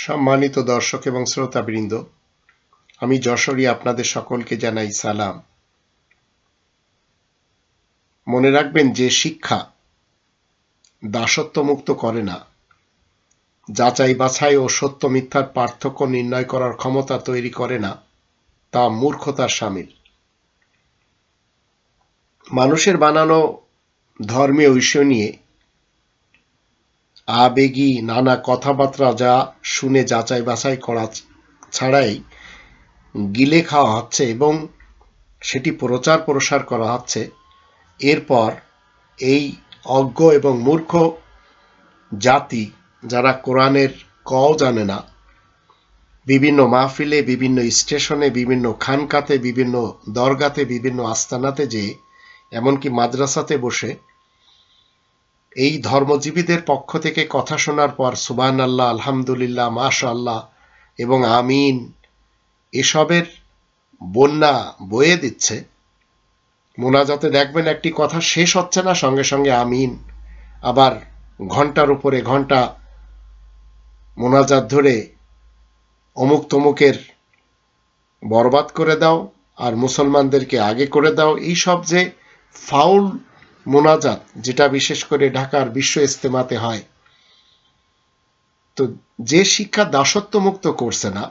সম্মানিত দর্শক এবং শ্রোতাবৃন্দ, আমি যশোরী আপনাদের সকলকে জানাই সালাম। মনে রাখবেন যে শিক্ষা দাসত্ব মুক্ত করে না। যাচাই, বাছাই ও সত্য মিথ্যার পার্থক্য নির্ণয় করার ক্ষমতা তৈরি করে না, তা মূর্খতার সামিল। মানুষের বানানো ধর্মীয় বিষয় নিয়ে আবেগী নানা কথাবার্তা যা শুনে যাচাই বাছাই করা ছাড়াই গিলে খাওয়া হচ্ছে এবং সেটি প্রচার প্রসার করা হচ্ছে। এরপর এই অজ্ঞ এবং মূর্খ জাতি যারা কোরআনের কও জানে না, বিভিন্ন মাহফিলে, বিভিন্ন স্টেশনে, বিভিন্ন খানকাতে, বিভিন্ন দরগাতে, বিভিন্ন আস্তানাতে যে, এমনকি মাদ্রাসাতে বসে এই ধর্মজীবীদের পক্ষ থেকে কথা শোনার পর সুবান আল্লাহ আলহামদুলিল্লাহ মাশা আল্লাহ এবং আমিন এসবের বন্যা বয়ে দিচ্ছে। মোনাজাতে দেখবেন একটি কথা শেষ হচ্ছে না, সঙ্গে সঙ্গে আমিন আবার ঘণ্টার উপরে ঘণ্টা মোনাজাত ধরে অমুক তমুকের বরবাদ করে দাও আর মুসলমানদেরকে আগে করে দাও। এই সব যে ফাউল মোনাজাত, যেটা বিশেষ করে ঢাকার বিশ্ব ইস্তেমাতে হয়। তো যে শিক্ষা দাসত্ব মুক্ত করছে না,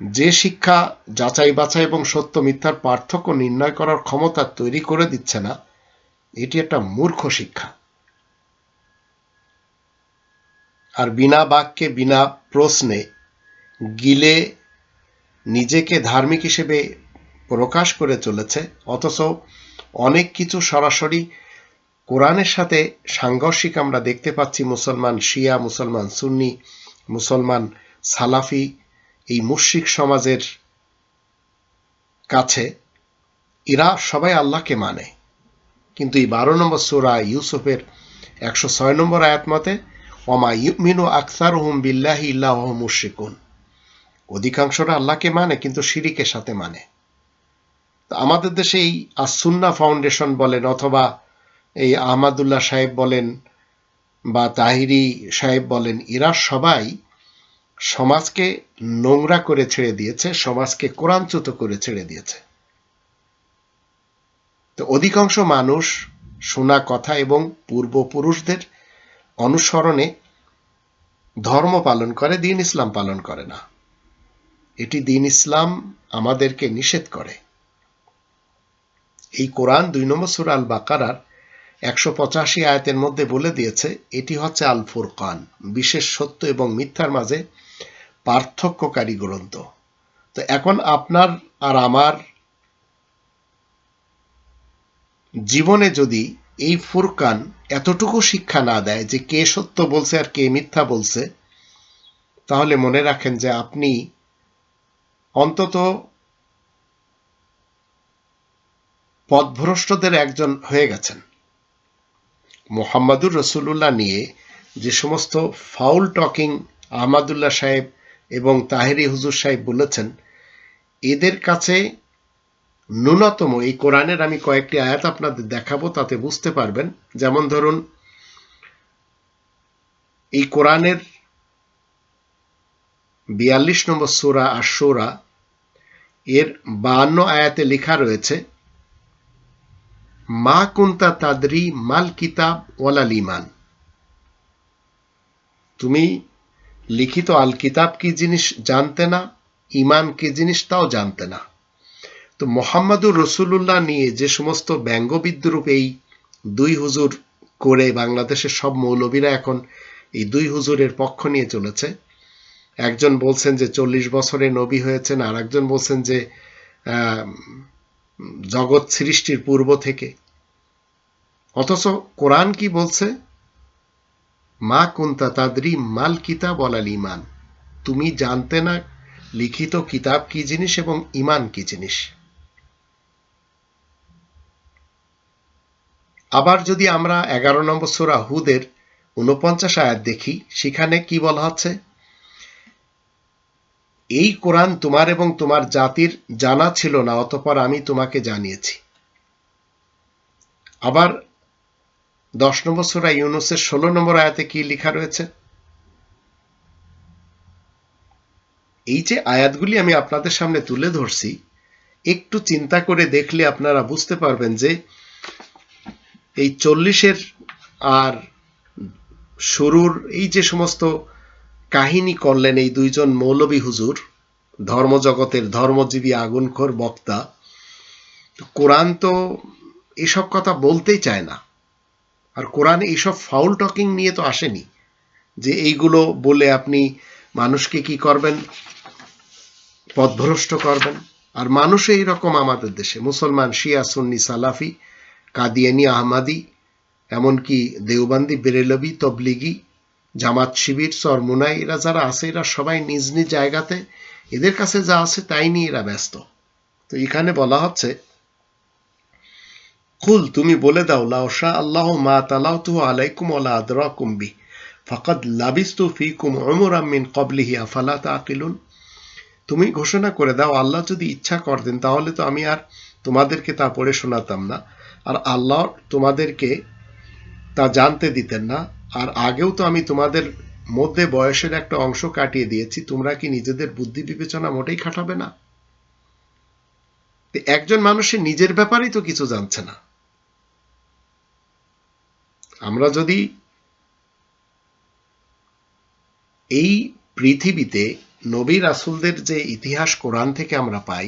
যে শিক্ষা যাচাই বাছাই এবং সত্য মিথ্যার পার্থক্য নির্ণয় করার ক্ষমতা তৈরি করে দিচ্ছে না, এটি একটা মূর্খ শিক্ষা। আর বিনা বাক্যে, বিনা প্রশ্নে গিলে নিজেকে ধার্মিক হিসেবে প্রকাশ করে চলেছে, অথচ অনেক কিছু সরাসরি কোরআনের সাথে সাংঘর্ষিক আমরা দেখতে পাচ্ছি, মুসলমান শিয়া, মুসলমান সুন্নি, মুসলমান সালাফি, এই মুশ্রিক সমাজের কাছে এরা সবাই আল্লাহকে মানে। কিন্তু এই বারো নম্বর সুরা ইউসুফের একশো ছয় নম্বর আয়াত মতে, ওমা ইউমিনু আখতার হুম বিল্লাহি ইল্লাহ মুশ্রিকুন। অধিকাংশরা আল্লাহকে মানে কিন্তু শিরিকের সাথে মানে। আমাদের দেশে এই আসুন্না ফাউন্ডেশন বলেন অথবা এই আহমাদুল্লাহ সাহেব বলেন বা তাহিরি সাহেব বলেন, এরা সবাই সমাজকে নোংরা করে ছেড়ে দিয়েছে, সমাজকে কোরআনচ্যুত করে ছেড়ে দিয়েছে। তো অধিকাংশ মানুষ শোনা কথা এবং পূর্বপুরুষদের অনুসরণে ধর্ম পালন করে, দিন ইসলাম পালন করে না। এটি দিন ইসলাম আমাদেরকে নিষেধ করে। এই কোরআন দুই নম্বর সুর আল বাকারার একশো পঁচাশি আয়তের মধ্যে বলে দিয়েছে, এটি হচ্ছে আল ফুরকান বিশেষ সত্য এবং মিথ্যার মাঝে পার্থক্যকারী গ্রন্থ। তো এখন আপনার আর আমার জীবনে যদি এই ফুরকান এতটুকু শিক্ষা না দেয় যে কে সত্য বলছে আর কে মিথ্যা বলছে, তাহলে মনে রাখেন যে আপনি অন্তত পথভ্রষ্টদের একজন হয়ে গেছেন। মোহাম্মদুর রসুল্লাহ নিয়ে যে সমস্ত ফাউল টকিং আহমাদুল্লাহ সাহেব এবং তাহেরি হুজুর সাহেব বলেছেন, এদের কাছে ন্যূনতম, এই কোরআনের আমি কয়েকটি আয়াত আপনাদের দেখাবো, তাতে বুঝতে পারবেন। যেমন ধরুন, এই কোরআনের বিয়াল্লিশ নম্বর সুরা আর সোরা এর বাহান্ন আয়াতে লেখা রয়েছে মা কুন্তা তাদরি মাল কিতাব ওয়ালাল ইমান তুমি লিখিত আল কিতাব কি জিনিস জানতে না ইমান কি জিনিস তাও জানতে না। তো মোহাম্মদুর রসুল্লাহ নিয়ে যে সমস্ত ব্যঙ্গ বিদ্রুপ এই দুই হুজুর করে বাংলাদেশের সব মৌলবীরা এখন এই দুই হুজুরের পক্ষ নিয়ে চলেছে। একজন বলছেন যে চল্লিশ বছরে নবী হয়েছেন আর একজন বলছেন যে জগৎ সৃষ্টির পূর্ব থেকে। অথচ কোরআন কি বলছে? মা কুন্তা তাদরি মাল কিতাব অলাল ইমান তুমি জানতে না, লিখিত কিতাব কি জিনিস এবং ইমান কি জিনিস? আবার যদি আমরা এগারো নম্বর সোরা হুদের উনপঞ্চাশ আয়াত দেখি, সেখানে কি বলা হচ্ছে? এই কোরআন তোমার এবং তোমার জাতির জানা ছিল না, অতপর আমি তোমাকে জানিয়েছি। আবার দশ নম্বর সুরা ইউনুসের ষোলো নম্বর আয়াতে কি লেখা রয়েছে? এই যে আয়াতগুলি আমি আপনাদের সামনে তুলে ধরছি, একটু চিন্তা করে দেখলে আপনারা বুঝতে পারবেন যে এই চল্লিশের আর শুরুর এই যে সমস্ত কাহিনী করলেন এই দুইজন মৌলবী হুজুর, ধর্মজগতের ধর্মজীবী আগুনখোর বক্তা। কোরআন তো এসব কথা বলতেই চায় না। আর কোরআন এইসব ফাউল টকিং নিয়ে তো আসেনি যে এইগুলো বলে আপনি মানুষকে কি করবেন? পথভ্রষ্ট করবেন। আর মানুষ এইরকম আমাদের দেশে। মুসলমান, শিয়া, সুন্নি, সালাফি, কাদিয়ানি, আহমাদি, এমনকি দেওবান্দি, বেরেলবি, তবলিগি জামাত শিবির চরমুনাই এরা যারা আছে, এরা সবাই নিজ নিজ জায়গাতে এদের কাছে যা আছে তাই নিয়ে এরা ব্যস্ত। তো এখানে বলা হচ্ছে, কুল, তুমি বলে দাও লাউশা আল্লাহ মা তালাউ তু আলাইকুম ওলা আদরা কুম্বি ফকদ লাবিস্তু ফিকুম উমরাম মিন কবলিহি আফালা তাকিলুন তুমি ঘোষণা করে দাও, আল্লাহ যদি ইচ্ছা করতেন তাহলে তো আমি আর তোমাদেরকে তা পড়ে শোনাতাম না। আর আল্লাহ তোমাদেরকে তা জানতে দিতেন না। আর আগেও তো আমি তোমাদের মধ্যে বয়সের একটা অংশ কাটিয়ে দিয়েছি, তোমরা কি নিজেদের বুদ্ধি বিবেচনা মোটেই খাটাবে না? একজন মানুষের নিজের ব্যাপারেই তো কিছু জানছে না। আমরা যদি এই পৃথিবীতে নবী রাসুলদের যে ইতিহাস কোরআন থেকে আমরা পাই,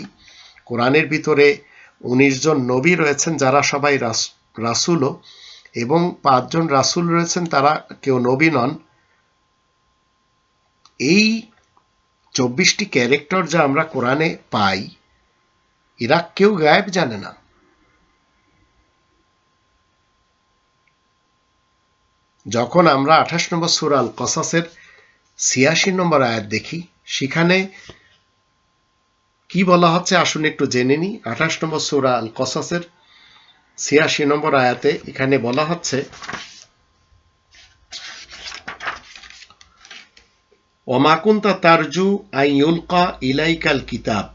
কোরআনের ভিতরে উনিশ জন নবী রয়েছেন যারা সবাই রাসুলও। এবং পাঁচজন রাসুল রয়েছেন, তারা কেউ নবী নন। এই চব্বিশটি ক্যারেক্টার যা আমরা কোরআনে পাই, এরা কেউ গায়েব জানে না। যখন আমরা আঠাশ নম্বর সুরাল কসাসের ছিয়াশি নম্বর আয়াত দেখি, সেখানে কি বলা হচ্ছে আসুন একটু জেনে নি আঠাশ নম্বর সুরা আল কসাসের ছিয়াশি নম্বর আয়াতে এখানে বলা হচ্ছে অমাকুন্তা তারজু আইউলকা ইলাইকাল কিতাব।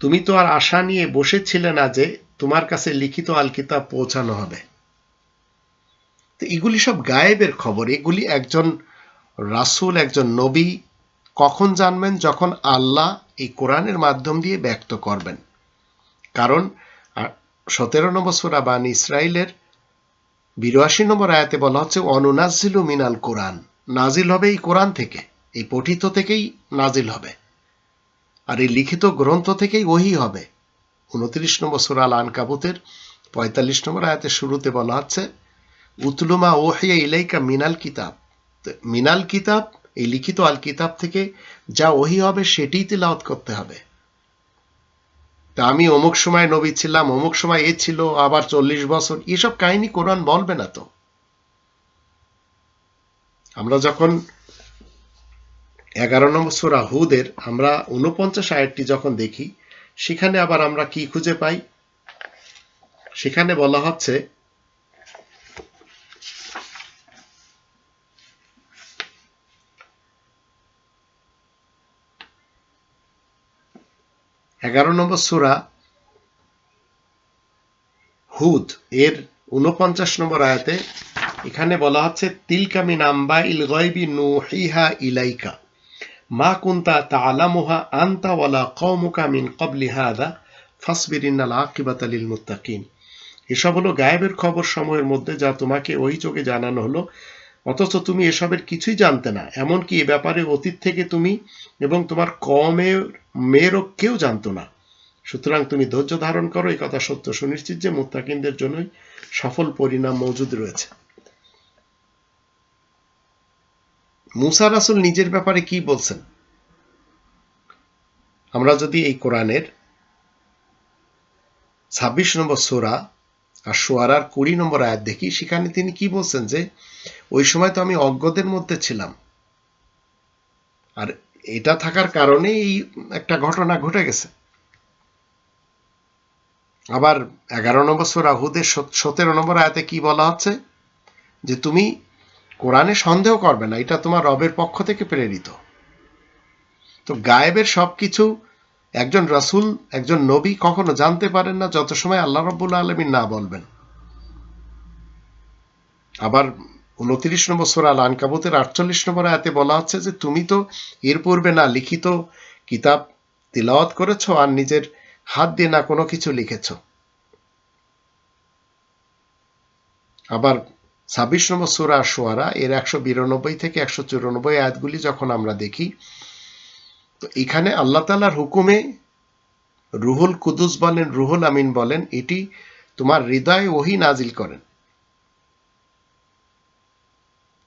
তুমি তো আর আশা নিয়ে বসেছিলে না যে তোমার কাছে লিখিত আল কিতাব পৌঁছানো হবে। তো এগুলি সব গায়েবের খবর। এগুলি একজন রাসুল, একজন নবী কখন জানবেন? যখন আল্লাহ এই কোরআনের মাধ্যম দিয়ে ব্যক্ত করবেন। কারণ সতেরো নম্বর সুরা বান ইসরায়েলের বিরাশি নম্বর আয়াতে বলা হচ্ছে অনুনাজিলু মিনাল কোরআন। নাজিল হবে এই কোরআন থেকে, এই পঠিত থেকেই নাজিল হবে। আর এই লিখিত গ্রন্থ থেকেই ওহি হবে। উনত্রিশ নম্বর সুরাল আন কাবুতের পঁয়তাল্লিশ নম্বর আয়াতের শুরুতে বলা হচ্ছে উতলুমা ওহিয়া ইলাইকা মিনাল কিতাব। মিনাল কিতাব, এই লিখিত আল কিতাব থেকে যা ওহি হবে সেটি তিলাওয়াত করতে হবে। তা আমি অমুক সময় নবী ছিলাম, অমুক সময় এ ছিল, আবার চল্লিশ বছর। এসব কাহিনী কোরআন বলবে না তো। আমরা যখন এগারো নম্বর সুরা হুদের, আমরা উনপঞ্চাশ আয়াতটি যখন দেখি, সেখানে আবার আমরা কি খুঁজে পাই? সেখানে বলা হচ্ছে এগারো নম্বর সুরা হুদ, এর উনপঞ্চাশ নম্বর আয়াতে এখানে বলা হচ্ছে তিলকামি নাম্বা ইল গয়বি নুহিহা ইলাইকা, মা কুন্তা তালামুহা আন্তা ওয়ালা কৌমুকা মিন কবলি হাদা ফাসবিরিনাল আকিবাত আলিল মুত্তাকিন। এসব হলো গায়েবের খবর সময়ের মধ্যে যা তোমাকে ওই চোখে জানানো হলো। অথচ তুমি এসবের কিছুই জানতে না। এমনকি এ ব্যাপারে অতীত থেকে তুমি এবং তোমার কমের মেয়েরও কেউ জানতো না। সুতরাং তুমি ধৈর্য ধারণ করো, এই কথা সত্য সুনিশ্চিত যে মুত্তাকিনদের জন্যই সফল পরিণাম মজুদ রয়েছে। মুসা রাসুল নিজের ব্যাপারে কি বলছেন? আমরা যদি এই কোরআনের ছাব্বিশ নম্বর সোরা আর সোয়ারার কুড়ি নম্বর আয়াত দেখি, সেখানে তিনি কি বলছেন যে ওই সময় তো আমি অজ্ঞদের মধ্যে ছিলাম। আর এটা থাকার কারণে এই একটা ঘটনা ঘটে গেছে। আবার এগারো নম্বর সোরা সতেরো নম্বর আয়াতে কি বলা হচ্ছে? যে তুমি কোরআনে সন্দেহ করবে না, এটা তোমার রবের পক্ষ থেকে প্রেরিত। তো গায়েবের সবকিছু একজন রাসুল, একজন নবী কখনো জানতে পারেন না, যত সময় আল্লাহ রব্বুল আলমিন না বলবেন। আবার উনত্রিশ নম্বর সোরা আল আনকাবুতের আটচল্লিশ নম্বর আয়াতে বলা হচ্ছে যে, তুমি তো এর পূর্বে না লিখিত কিতাব তিলাওয়াত করেছ আর নিজের হাত দিয়ে না কোনো কিছু লিখেছ। আবার ছাব্বিশ নম্বর সুরা সোয়ারা এর একশো বিরানব্বই থেকে একশো চুরানব্বই আয়াতগুলি যখন আমরা দেখি, তো এখানে আল্লাহ তালার হুকুমে রুহুল কুদুস বলেন, রুহুল আমিন বলেন, এটি তোমার হৃদয়ে ওহি নাজিল করেন।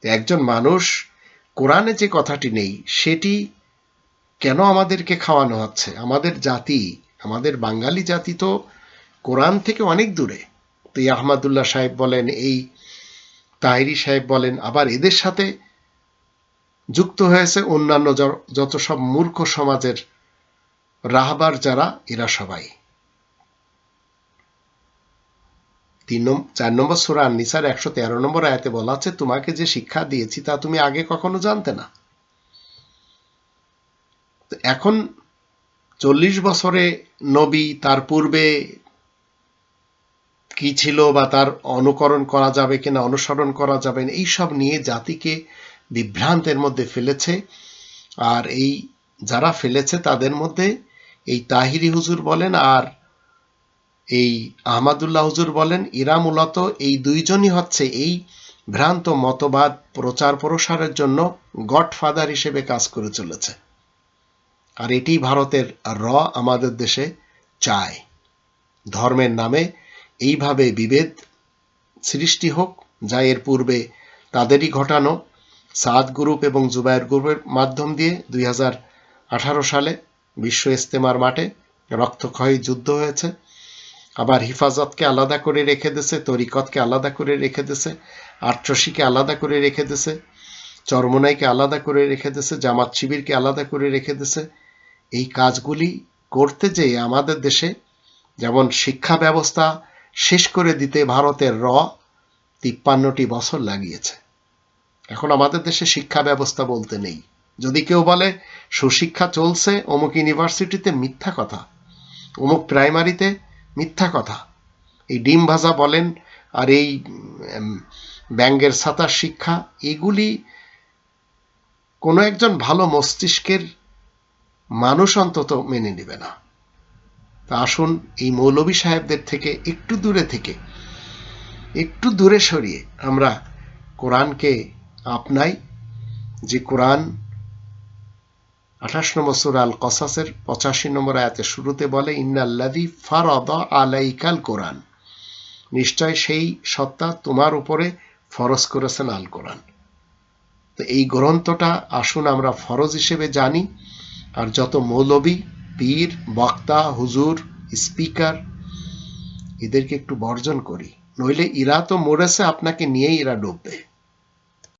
একজন মানুষ কোরআনে যে কথাটি নেই, সেটি কেন আমাদেরকে খাওয়ানো হচ্ছে? আমাদের জাতি, আমাদের বাঙালি জাতি তো কোরআন থেকে অনেক দূরে। তো এই আহমদুল্লাহ সাহেব বলেন, এই তাহিরি সাহেব বলেন, আবার এদের সাথে যুক্ত হয়েছে অন্যান্য যত সব মূর্খ সমাজের রাহবার যারা, এরা সবাই। তিন চার নম্বর সুরা নিসার একশো তেরো নম্বর আয়াতে বলা আছে, তোমাকে যে শিক্ষা দিয়েছি তা তুমি আগে কখনো জানতে না। এখন চল্লিশ বছরে নবী তার পূর্বে কি ছিল বা তার অনুকরণ করা যাবে কিনা, অনুসরণ করা যাবে না, এইসব নিয়ে জাতিকে বিভ্রান্তের মধ্যে ফেলেছে। আর এই যারা ফেলেছে তাদের মধ্যে এই তাহিরি হুজুর বলেন আর এই আহমাদুল্লাহ হুজুর বলেন, এরা মূলত এই দুইজনই হচ্ছে এই ভ্রান্ত মতবাদ প্রচার প্রসারের জন্য গডফাদার হিসেবে কাজ করে চলেছে। আর এটি ভারতের র আমাদের দেশে চায়। ধর্মের নামে এইভাবে বিভেদ সৃষ্টি হোক, যা এর পূর্বে তাদেরই ঘটানো। সাদ গ্রুপ এবং জুবায়ের গ্রুপের মাধ্যম দিয়ে দুই হাজার আঠারো সালে বিশ্ব ইস্তেমার মাঠে রক্তক্ষয়ী যুদ্ধ হয়েছে। আবার হিফাজতকে আলাদা করে রেখে দিছে, তরিকতকে আলাদা করে রেখে দিছে, আট্রসিকে আলাদা করে রেখে দিছে, চরমনাইকে আলাদা করে রেখে দিছে, জামাত শিবিরকে আলাদা করে রেখে দিছে। এই কাজগুলি করতে যেয়ে আমাদের দেশে যেমন শিক্ষা ব্যবস্থা শেষ করে দিতে ভারতের র তিপ্পান্নটি বছর লাগিয়েছে। এখন আমাদের দেশে শিক্ষা ব্যবস্থা বলতে নেই। যদি কেউ বলে, সুশিক্ষা চলছে, অমুক ইউনিভার্সিটিতে মিথ্যা কথা, অমুক প্রাইমারিতে মিথ্যা কথা। এই ডিম ভাজা বলেন আর এই ব্যাঙ্গের ছাতার শিক্ষা, এগুলি কোনো একজন ভালো মস্তিষ্কের মানুষ অন্তত মেনে নেবে না। তা আসুন এই মৌলবী সাহেবদের থেকে একটু দূরে থেকে, একটু দূরে সরিয়ে আমরা কোরআনকে আপনাই, যে কোরআন আঠাশ নম্বর সুর আল কসাসের পঁচাশি নম্বর আয়াতের শুরুতে বলে ইন্নাল্লাদি ফারদ আলাইকাল কোরআন। নিশ্চয় সেই সত্তা তোমার উপরে ফরজ করেছেন আল কোরআন তো এই গ্রন্থটা আসুন আমরা ফরজ হিসেবে জানি, আর যত মৌলবী, পীর, বক্তা, হুজুর, স্পিকার, এদেরকে একটু বর্জন করি। নইলে ইরা তো মরেছে, আপনাকে নিয়েই এরা ডুববে।